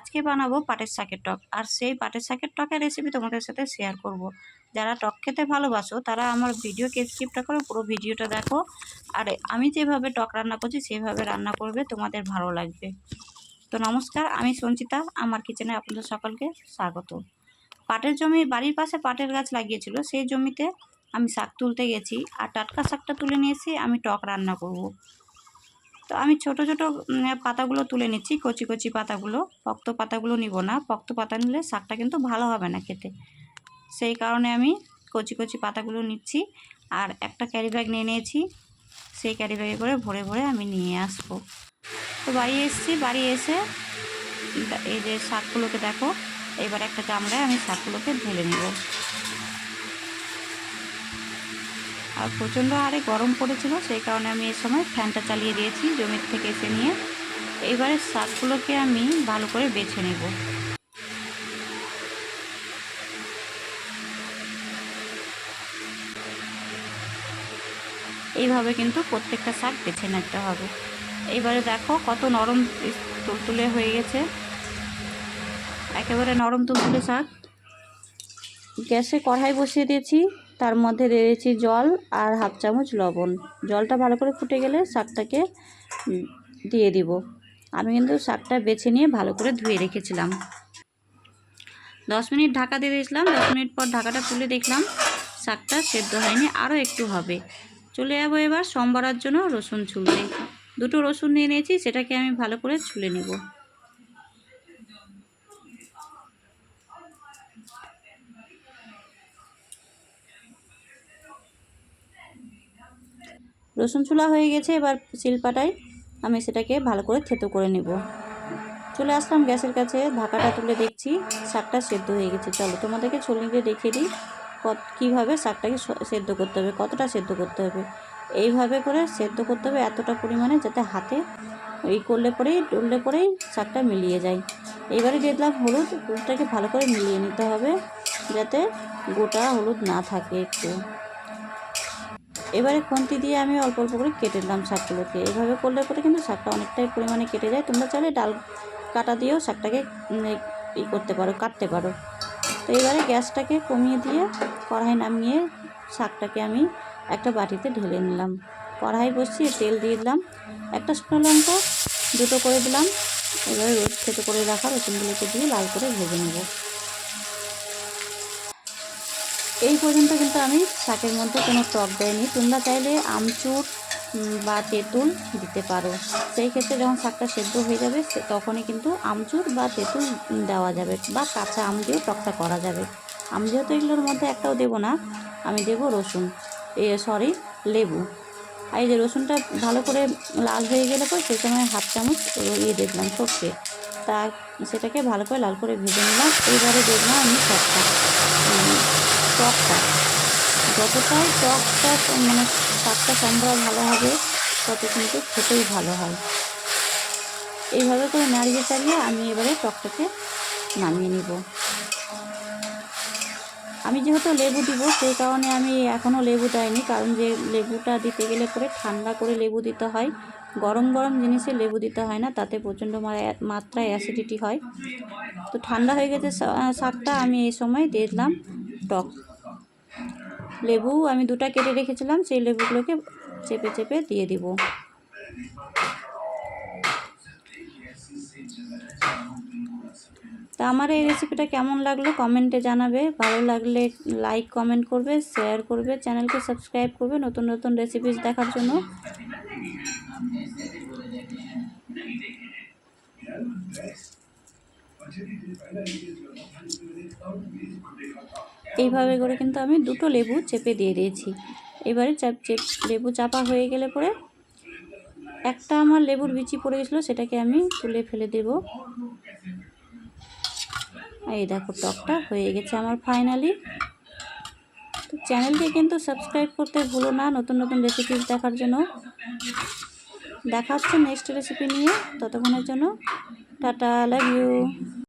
আজকে বানাবো পাটের শাকের টক। আর সেই পাটের শাকের টকের রেসিপি তোমাদের সাথে শেয়ার করব। যারা টক খেতে ভালোবাসো, তারা আমার ভিডিওকে স্কিপটা করে পুরো ভিডিওটা দেখো। আর আমি যেভাবে টক রান্না করছি, সেভাবে রান্না করবে তোমাদের ভালো লাগবে। তো নমস্কার, আমি সঞ্চিতা, আমার কিচেনে আপনাদের সকলকে স্বাগত। পাটের জমি, বাড়ির পাশে পাটের গাছ লাগিয়েছিল, সেই জমিতে আমি শাক তুলতে গেছি। আর টাটকা শাকটা তুলে নিয়েছি আমি টক রান্না করব। তো আমি ছোট ছোট পাতাগুলো তুলে নিচ্ছি, কচি কচি পাতাগুলো। পক্ত পাতাগুলো নিব না, পক্ত পাতা নিলে শাকটা কিন্তু ভালো হবে না খেতে। সেই কারণে আমি কচি কচি পাতাগুলো নিচ্ছি আর একটা ক্যারি ব্যাগ নিয়ে নিয়েছি। সেই ক্যারি ব্যাগে করে ভরে ভরে আমি নিয়ে আসব। তো বাড়ি এসেছি, বাড়ি এসে এই যে শাকগুলোকে দেখো, এবার একটা গামলায় আমি শাকগুলোকে ঢেলে নেব। আর প্রচণ্ড হারে গরম পড়েছিল, সেই কারণে আমি এ সময় ফ্যানটা চালিয়ে দিয়েছি, জমির থেকে এসে নিয়ে। এবারে শাকগুলোকে আমি ভালো করে বেছে নেব। এইভাবে কিন্তু প্রত্যেকটা শাক বেছে নিতে হবে। এইবারে দেখো কত নরম তুলতুলে হয়ে গেছে। একেবারে নরম তুলতুলে শাক। গ্যাসে কড়াই বসিয়ে দিয়েছি। তার মধ্যে দিয়েছি জল আর হাফ চামচ লবণ। জলটা ভালো করে ফুটে গেলে শাকটাকে দিয়ে দিব। আমি কিন্তু শাকটা বেছে নিয়ে ভালো করে ধুয়ে রেখেছিলাম। দশ মিনিট ঢাকা দিয়ে দিয়েছিলাম। দশ মিনিট পর ঢাকাটা তুলে দেখলাম শাকটা সেদ্ধ হয়নি, আরও একটু হবে। চলে যাব এবার সোমবারের জন্য রসুন ছুলতে। দুটো রসুন নিয়ে নিয়েছি, সেটাকে আমি ভালো করে ছুলে নেব। রসুন চুলা হয়ে গেছে, এবার শিলপাটায় আমি সেটাকে ভালো করে থেতো করে নেব। চলে আসলাম গ্যাসের কাছে, ঢাকাটা তুলে দেখছি, শাকটা সেদ্ধ হয়ে গেছে। চলো তোমাদেরকে ছড়িয়ে দেখিয়ে দিই কত, কীভাবে শাকটাকে সেদ্ধ করতে হবে, কতটা সেদ্ধ করতে হবে। এইভাবে করে সেদ্ধ করতে হবে এতটা পরিমাণে যাতে হাতে এই করলে পরেই, ডললে পরেই শাকটা মিলিয়ে যায়। এবারে দিয়ে দিলাম হলুদ, হলুদটাকে ভালো করে মিলিয়ে নিতে হবে যাতে গোটা হলুদ না থাকে একটু। এবারে খুন্তি দিয়ে আমি অল্প অল্প করে কেটে দিলাম শাকগুলোকে। এভাবে করলে পরে কিন্তু শাকটা অনেকটাই পরিমাণে কেটে যায়। তোমরা চাইলে ডাল কাটা দিয়েও শাকটাকে ই করতে পারো, কাটতে পারো। তো এবারে গ্যাসটাকে কমিয়ে দিয়ে কড়াই নামিয়ে শাকটাকে আমি একটা বাটিতে ঢেলে নিলাম। কড়াই বসিয়ে তেল দিয়ে দিলাম। একটা শুকনো লঙ্কা দুটো করে দিলাম। এবারে রোজ খেতে করে রাখা রসুনগুলোকে দিয়ে লাল করে ভেজে নেব। এই পর্যন্ত কিন্তু আমি শাকের মধ্যে কোনো টক দেয়নি তোমরা চাইলে আমচুর বা তেঁতুল দিতে পারো। সেই ক্ষেত্রে যখন শাকটা সেদ্ধ হয়ে যাবে তখনই কিন্তু আমচুর বা তেঁতুল দেওয়া যাবে, বা কাঁচা আম দিয়েও টকটা করা যাবে। আম যেহেতু এগুলোর মধ্যে একটাও দেবো না, আমি দেবো রসুন, এ, সরি, লেবু। আর এই যে রসুনটা ভালো করে লাল হয়ে গেলে পর সেই সময় হাফ চামচ ইয়ে দেখলাম সর্ষে। তা সেটাকে ভালো করে লাল করে ভেজে নিলাম। এইবারে দেখলাম আমি টকটা টকটা যতটাই টকটা মানে শাকটা সম্ভব ভালো হবে, তত কিন্তু খেতেই ভালো হয়। এইভাবে করে নাড়িয়ে চালিয়ে আমি এবারে টকটাকে নামিয়ে নিব। আমি যেহেতু লেবু দিব, সেই কারণে আমি এখনও লেবু দেয়নি কারণ যে লেবুটা দিতে গেলে পরে ঠান্ডা করে লেবু দিতে হয়। গরম গরম জিনিসে লেবু দিতে হয় না, তাতে প্রচণ্ড মাত্রায় অ্যাসিডিটি হয়। তো ঠান্ডা হয়ে গেছে শাকটা আমি এই সময় দিয়ে দিলাম টক লেবু আমি দুটা কেটে রেখেছিলাম, সেই লেবুগুলোকে চেপে চেপে দিয়ে দিব। তা আমার এই রেসিপিটা কেমন লাগল কমেন্টে জানাবে, ভালো লাগলে লাইক কমেন্ট করবে শেয়ার করবে, চ্যানেলকে সাবস্ক্রাইব করবে নতুন নতুন রেসিপিস দেখার জন্য। এইভাবে করে কিন্তু আমি দুটো লেবু চেপে দিয়ে দিয়েছি। এবারে চাপ লেবু চাপা হয়ে গেলে পরে একটা আমার লেবুর বিচি পড়ে গেছিল, সেটাকে আমি তুলে ফেলে দেব। এই দেখো, টকটা হয়ে গেছে আমার ফাইনালি। তো চ্যানেলটি কিন্তু সাবস্ক্রাইব করতে ভুলো না, নতুন নতুন রেসিপি দেখার জন্য। দেখা হচ্ছে নেক্সট রেসিপি নিয়ে। ততক্ষণের জন্য টাটা লাভ ইউ